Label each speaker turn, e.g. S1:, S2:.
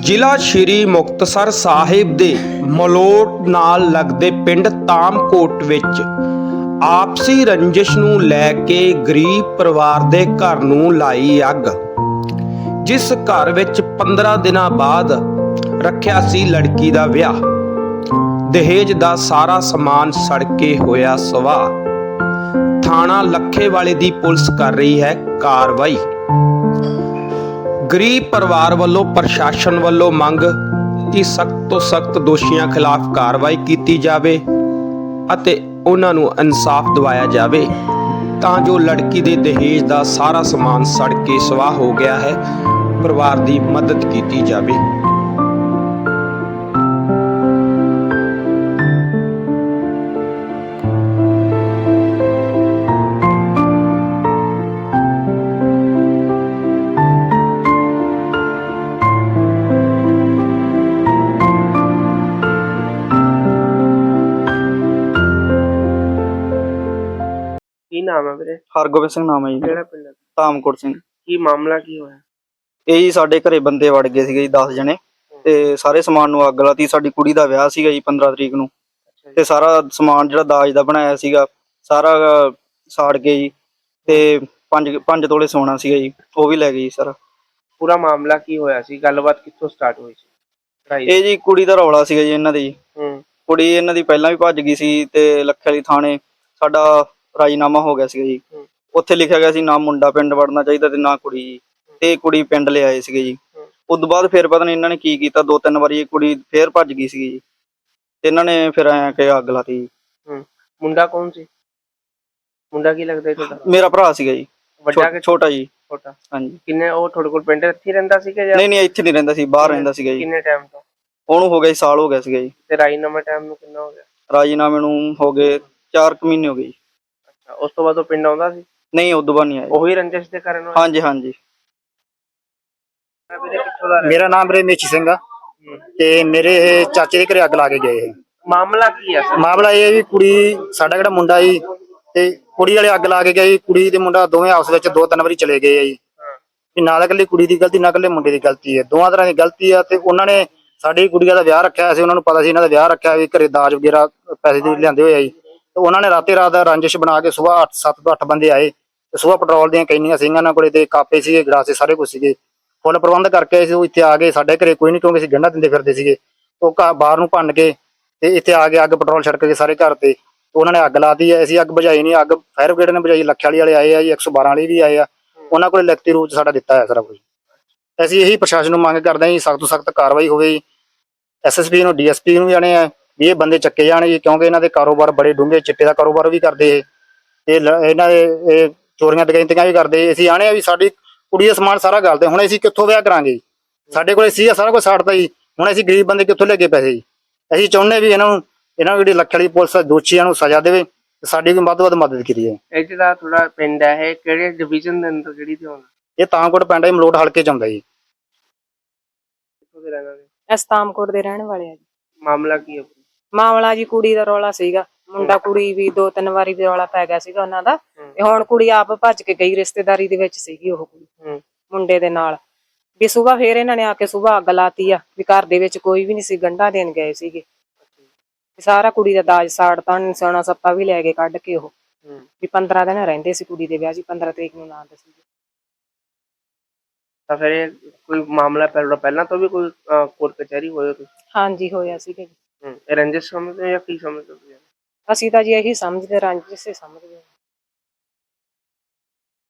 S1: ਜ਼ਿਲ੍ਹਾ ਸ਼੍ਰੀ ਮੁਕਤਸਰ ਸਾਹਿਬ ਦੇ ਮਲੋਟ ਨਾਲ ਲੱਗਦੇ ਪਿੰਡ ਤਾਮਕੋਟ ਵਿੱਚ ਆਪਸੀ ਰੰਜਿਸ਼ ਨੂੰ ਲੈ ਕੇ ਗਰੀਬ ਪਰਿਵਾਰ ਦੇ ਘਰ ਨੂੰ ਲਾਈ ਅੱਗ, ਜਿਸ ਘਰ ਵਿੱਚ 15 ਦਿਨਾਂ ਬਾਅਦ ਰੱਖਿਆ ਸੀ ਲੜਕੀ ਦਾ ਵਿਆਹ। ਦਹੇਜ ਦਾ ਸਾਰਾ ਸਮਾਨ ਸੜ ਕੇ ਹੋਇਆ ਸਵਾਹ। ਥਾਣਾ ਲੱਖੇ ਵਾਲੇ ਦੀ ਪੁਲਿਸ ਕਰ ਰਹੀ ਹੈ ਕਾਰਵਾਈ। ਗਰੀਬ ਪਰਿਵਾਰ ਵੱਲੋਂ, ਪ੍ਰਸ਼ਾਸਨ ਵੱਲੋਂ ਮੰਗ ਕਿ ਸਖਤ ਤੋਂ ਸਖਤ ਦੋਸ਼ੀਆਂ ਖਿਲਾਫ ਕਾਰਵਾਈ ਕੀਤੀ ਜਾਵੇ ਅਤੇ ਉਹਨਾਂ ਨੂੰ ਇਨਸਾਫ ਦਿਵਾਇਆ ਜਾਵੇ, ਤਾਂ ਜੋ ਲੜਕੀ ਦੇ ਦਹੇਜ ਦਾ ਸਾਰਾ ਸਮਾਨ ਸੜ ਕੇ ਸਵਾਹ ਹੋ ਗਿਆ ਹੈ, ਪਰਿਵਾਰ ਦੀ ਮਦਦ ਕੀਤੀ ਜਾਵੇ।
S2: ਨਾਮ ਹੈ ਵੀਰੇ?
S3: ਹਰਗੋਬਿੰਦ ਸਿੰਘ ਨਾਮ ਹੈ ਜੀ।
S2: ਕਿਹੜਾ ਪਿੰਡ ਹੈ?
S3: ਧਾਮਕੋਟ ਸਿੰਘ।
S2: ਕੀ ਮਾਮਲਾ ਕੀ ਹੋਇਆ?
S3: ਇਹ ਜੀ ਸਾਡੇ ਘਰੇ ਬੰਦੇ ਵੜ ਗਏ ਸੀਗੇ ਜੀ 10 ਜਣੇ। ਤੇ ਸਾਰੇ ਸਮਾਨ ਨੂੰ ਅੱਗ ਲਾਤੀ। ਸਾਡੀ ਕੁੜੀ ਦਾ ਵਿਆਹ ਸੀਗਾ ਜੀ 15 ਤਰੀਕ ਨੂੰ। ਤੇ ਸਾਰਾ ਸਮਾਨ ਜਿਹੜਾ ਦਾਜ ਦਾ ਬਣਾਇਆ ਸੀਗਾ ਸਾਰਾ ਸਾੜ ਕੇ ਜੀ। ਤੇ 5 5 ਤੋਲੇ ਸੋਨਾ ਸੀਗਾ ਜੀ। ਉਹ ਵੀ ਲੈ ਗਏ ਜੀ ਸਾਰਾ।
S2: ਪੂਰਾ ਮਾਮਲਾ ਕੀ ਹੋਇਆ ਸੀ? ਗੱਲਬਾਤ ਕਿੱਥੋਂ ਸਟਾਰਟ ਹੋਈ ਸੀ?
S3: ਇਹ ਜੀ ਕੁੜੀ ਦਾ ਰੌਲਾ ਸੀਗਾ ਜੀ ਇਹਨਾਂ ਦੇ। ਜੀ
S2: ਹੂੰ।
S3: ਕੁੜੀ ਇਹਨਾਂ ਦੀ ਪਹਿਲਾਂ ਵੀ ਭੱਜ ਗਈ ਸੀ ਤੇ ਲੱਖੇ ਵਾਲੀ ਥਾਣੇ। ਸਾਡਾ ਰਾਜੀਨਾਮਾ ਹੋ ਗਿਆ ਸੀਗਾ ਜੀ। ਉੱਥੇ ਲਿਖਿਆ ਗਿਆ ਸੀ ਨਾ ਮੁੰਡਾ ਪਿੰਡ ਵੜਨਾ ਚਾਹੀਦਾ ਤੇ ਨਾ ਕੁੜੀ ਜੀ। ਤੇ ਕੁੜੀ ਪਿੰਡ ਲਿਆਏ ਸੀਗੇ ਜੀ। ਉਸ ਤੋਂ ਬਾਅਦ ਫਿਰ ਪਤਾ ਨਹੀਂ ਇਹਨਾਂ ਨੇ ਕੀ ਕੀਤਾ ਦੋ ਤਿੰਨ ਵਾਰੀ ਇਹ ਕੁੜੀ ਫੇਰ ਭੱਜ ਗਈ ਸੀਗੀ ਜੀ। ਤੇ ਇਹਨਾਂ ਨੇ ਫਿਰ ਐਂ ਕਿ ਅੱਗ ਲਾਤੀ ਜੀ।
S2: ਮੁੰਡਾ ਕੌਣ ਸੀ? ਮੁੰਡਾ ਕੀ ਲੱਗਦਾ ਤੁਹਾਡਾ?
S3: ਮੇਰਾ ਭਰਾ ਸੀਗਾ ਜੀ।
S2: ਵੱਡਾ ਕਿ
S3: ਛੋਟਾ ਜੀ।
S2: ਛੋਟਾ।
S3: ਹਾਂਜੀ।
S2: ਕਿੰਨੇ ਉਹ ਤੁਹਾਡੇ ਕੋਲ ਪਿੰਡ ਇੱਥੇ ਰਹਿੰਦਾ ਸੀ ਕਿ ਜਾਂ
S3: ਨਹੀਂ ਨਹੀਂ ਇੱਥੇ ਨਹੀਂ ਰਹਿੰਦਾ ਸੀ ਬਾਹਰ ਰਹਿੰਦਾ ਸੀਗਾ ਜੀ।
S2: ਕਿੰਨੇ ਟਾਈਮ ਤੋਂ?
S3: ਉਹਨੂੰ ਹੋ ਗਿਆ ਸਾਲ ਹੋ ਗਿਆ ਸੀਗਾ ਜੀ।
S2: ਤੇ ਰਾਜੀਨਾਮਾ ਟਾਈਮ ਨੂੰ ਕਿੰਨਾ ਹੋ ਗਿਆ?
S3: ਰਾਜੀਨਾਮੇ ਨੂੰ ਹੋ ਗਏ 4 ਕੁ ਮਹੀਨੇ ਹੋ ਗਏ ਜੀ।
S2: ਉਸ ਤੋਂ ਬਾਅਦ ਉਹ ਪਿੰਡ ਆਉਂਦਾ ਸੀ?
S3: ਨਹੀਂ ਉਦੋਂ ਬਾਅਦ ਨਹੀਂ ਆਇਆ।
S2: ਉਹੀ ਰੰਜਿਸ਼ ਦੇ ਕਾਰਨ ਹੋਇਆ?
S3: ਹਾਂਜੀ ਹਾਂਜੀ।
S2: ਵੀਰੇ ਕਿੱਥੋਂ ਦਾ ਰਹਿ-
S4: ਮੇਰਾ ਨਾਮ ਰੇ ਮੇਚੀ ਸਿੰਘ ਆ। ਤੇ ਮੇਰੇ ਇਹ ਚਾਚੇ ਦੇ ਘਰੇ ਅੱਗ ਲਾ ਕੇ ਗਏ ਇਹ।
S2: ਮਾਮਲਾ ਕੀ ਹੈ ਸਰ
S4: ਮਾਮਲਾ ਇਹ ਹੈ ਵੀ ਕੁੜੀ ਸਾਡਾ ਜਿਹੜਾ ਮੁੰਡਾ ਸੀ ਤੇ ਕੁੜੀ ਵਾਲੇ ਅੱਗ ਲਾ ਕੇ ਗਏ ਜੀ। ਕੁੜੀ ਤੇ ਮੁੰਡਾ ਦੋਵੇਂ ਆਪਸ ਵਿੱਚ ਦੋ ਤਿੰਨ ਵਾਰੀ ਚਲੇ ਗਏ ਆ ਜੀ। ਵੀ ਨਾ ਇਕੱਲੀ ਕੁੜੀ ਦੀ ਗਲਤੀ ਨਾ ਇਕੱਲੇ ਮੁੰਡੇ ਦੀ ਗਲਤੀ ਹੈ ਦੋਵਾਂ ਤਰ੍ਹਾਂ ਦੀ ਗਲਤੀ ਆ ਤੇ ਉਹਨਾਂ ਨੇ ਸਾਡੀ ਕੁੜੀਆਂ ਦਾ ਵਿਆਹ ਰੱਖਿਆ ਸੀ ਉਹਨਾਂ ਨੂੰ ਪਤਾ ਸੀ ਇਹਨਾਂ ਦਾ ਵਿਆਹ ਰੱਖਿਆ ਵੀ ਘਰੇ ਦਾਜ ਵਗੈਰਾ ਪੈਸੇ ਦੇ ਲਿਆਂਦੇ ਹੋਏ ਆ ਜੀ। ਤੇ ਉਹਨਾਂ ਨੇ ਰਾਤੇ ਰਾਤ ਦਾ ਰੰਜਿਸ਼ ਬਣਾ ਕੇ ਸਵੇਰ 8 7 ਤੋਂ 8 ਬੰਦੇ ਆਏ ਤੇ ਸਵੇਰ ਪੈਟਰੋਲ ਦੀਆਂ ਕੈਨੀਆਂ ਸਿੰਘਾਂ ਨਾਲ ਕੋਲੇ ਤੇ ਕਾਪੇ ਸੀਗੇ ਗੜਾਸੇ ਸਾਰੇ ਕੁਝ ਸੀਗੇ। ਫੁੱਲ ਪ੍ਰਬੰਧ ਕਰਕੇ ਆਏ ਇੱਥੇ ਆ ਗਏ। ਸਾਡੇ ਘਰੇ ਕੋਈ ਨਹੀਂ ਕਿਉਂਕਿ ਅਸੀਂ ਗੰਢਾ ਦਿੰਦੇ ਫਿਰਦੇ ਸੀਗੇ। ਉਹ ਬਾਹਰ ਨੂੰ ਭੰਨ ਕੇ ਤੇ ਇੱਥੇ ਆ ਕੇ ਅੱਗ ਪੈਟਰੋਲ ਛੜਕ ਕੇ ਸਾਰੇ ਘਰ ਤੇ। ਉਹਨਾਂ ਨੇ ਅੱਗ ਲਾਤੀ ਹੈ। ਅਸੀਂ ਅੱਗ ਬੁਝਾਈ ਨਹੀਂ ਅੱਗ ਫਾਇਰ ਬ੍ਰਿਗੇਡ ਨੇ ਬੁਝਾਈ। ਲੱਖ ਵਾਲੀ ਵਾਲੇ ਆਏ ਆ ਜੀ 112 ਵਾਲੇ ਵੀ ਆਏ ਆ। ਉਹਨਾਂ ਕੋਲੇ ਲਿਖਤੀ ਰੂਪ ਸਾਡਾ ਦਿੱਤਾ ਹੈ ਸਾਰਾ ਕੁਝ ਅਸੀਂ ਇਹੀ ਪ੍ਰਸ਼ਾਸਨ ਨੂੰ ਮੰਗ ਕਰਦੇ ਹਾਂ ਜੀ, ਸਖਤ ਤੋਂ ਸਖਤ ਕਾਰਵਾਈ ਹੋਵੇ ਜੀ। ਐਸਐਸਪੀ ਨੂੰ ਡੀਐਸਪੀ ਨੂੰ ਜਾਣੇ ਆ। ਵੀ ਇਹ ਬੰਦੇ ਚੱਕੇ ਜਾਣ ਜੀ ਕਿਉਂਕਿ ਇਹਨਾਂ ਦੇ ਕਾਰੋਬਾਰ ਬੜੇ ਡੂੰਘੇ ਚਿੱਟੇ ਦਾ ਕਾਰੋਬਾਰ ਵੀ ਕਰਦੇ ਇਹ। ਇਹ ਲ- ਇਹਨਾਂ ਦੇ ਇਹ ਚੋਰੀਆਂ ਡਕੈਤੀਆਂ ਵੀ ਕਰਦੇ। ਅਸੀਂ ਆਣੇ ਆ ਵੀ ਸਾਡੀ ਕੁੜੀ ਦਾ ਸਮਾਨ ਸਾਰਾ ਗਲਦੇ ਹੁਣ ਅਸੀਂ ਕਿੱਥੋਂ ਵਿਆਹ ਕਰਾਂਗੇ? ਜੀ? ਸਾਡੇ ਕੋਲੇ ਸੀ ਸਾਰਾ ਕੁਝ ਛੱਡਤਾ ਜੀ। ਹੁਣ ਅਸੀਂ ਗਰੀਬ ਬੰਦੇ ਕਿੱਥੋਂ ਲੈ ਕੇ ਪੈਸੇ ਜੀ? ਅਸੀਂ ਚਾਹੁੰਦੇ ਵੀ ਇਹਨਾਂ ਨੂੰ ਇਹਨਾਂ ਨੂੰ ਜਿਹੜੀ ਲੱਖ ਵਾਲੀ ਪੁਲਿਸ ਆ, ਦੋਸ਼ੀਆਂ ਨੂੰ ਸਜ਼ਾ ਦੇਵੇ ਤੇ ਸਾਡੀ ਵੀ ਵੱਧ ਤੋਂ ਵੱਧ ਮਦਦ ਕੀਤੀ ਜਾਏ
S2: ਇਹ ਜਿਹੜਾ ਥੋੜਾ ਪਿੰਡ ਹੈ ਇਹ ਕਿਹੜੇ ਡਿਵੀਜ਼ਨ ਦੇ ਅੰਦਰ ਕਿਹੜੀ ਤੇ ਆਉਂਦਾ?
S4: ਇਹ ਤਾਂਕੋਟ ਪਿੰਡ ਹੈ ਮਲੋਟ ਹਲਕੇ ਚ ਆਉਂਦਾ ਜੀ।
S2: ਕਿੱਥੋਂ ਦੇ ਰਹਿਣ ਵਾਲੇ?
S5: ਅਸਤਾਮਕੋਟ ਦੇ ਰਹਿਣ ਵਾਲੇ ਆ ਜੀ।
S2: ਮਾਮਲਾ ਕੀ ਹੈ?
S5: ਮਾਮਲਾ ਜੀ ਕੁੜੀ ਦਾ ਰੌਲਾ ਸੀਗਾ। ਮੁੰਡਾ ਕੁੜੀ ਵੀ ਦੋ ਤਿੰਨ ਵਾਰੀ ਵੀ ਰੌਲਾ ਪੈ ਗਿਆ ਸੀਗਾ ਉਹਨਾਂ ਦਾ। ਤੇ ਹੁਣ ਕੁੜੀ ਆਪ ਭੱਜ ਕੇ ਗਈ ਰਿਸ਼ਤੇਦਾਰੀ ਦੇ ਵਿੱਚ ਸੀਗੀ ਉਹ ਕੁੜੀ। ਮੁੰਡੇ ਦੇ ਨਾਲ। ਵੀ ਸਵੇਰ ਫੇਰ ਇਹਨਾਂ ਨੇ ਆ ਕੇ ਸਵੇਰ ਅੱਗ ਲਾਤੀ ਆ ਵੀ ਘਰ ਦੇ ਵਿੱਚ ਕੋਈ ਵੀ ਨਹੀਂ ਸੀ ਗੰਢਾ ਦੇਣ ਗਏ ਸੀਗੇ। ਸਾਰਾ ਕੁੜੀ ਦਾ ਦਾਜ ਸਾੜਤਾ ਸੋਨਾ ਸੱਪਾ ਵੀ ਲੈ ਕੇ ਕੱਢ ਕੇ ਉਹ। ਵੀ 15 ਦਿਨ ਰਹਿੰਦੇ ਸੀ ਕੁੜੀ ਦੇ ਵਿਆਹ ਜੀ 15 ਤਰੀਕ ਨੂੰ ਨਾਂ ਦੱਸੀ
S2: ਤਾਂ ਫਿਰ ਇਹ ਕੋਈ ਮਾਮਲਾ ਪਹਿਲਾਂ ਪਹਿਲਾਂ ਤੋਂ ਵੀ ਕੋਈ ਕੋਰਟ ਕਚਹਿਰੀ ਹੋਇਆ ਤੁਸੀਂ
S5: ਹਾਂਜੀ ਹੋਇਆ ਸੀਗਾ ਜੀ।
S2: ਰੰਜਿਸ਼ ਸਮਝਦੇ ਹੋ ਜਾਂ ਕੀ ਸਮਝਦੇ ਹੋ ਤੁਸੀਂ?
S5: ਅਸੀਂ ਤਾਂ ਜੀ ਇਹੀ ਸਮਝਦੇ ਰੰਜਿਸ਼ ਹੀ ਸਮਝਦੇ ਹਾਂ।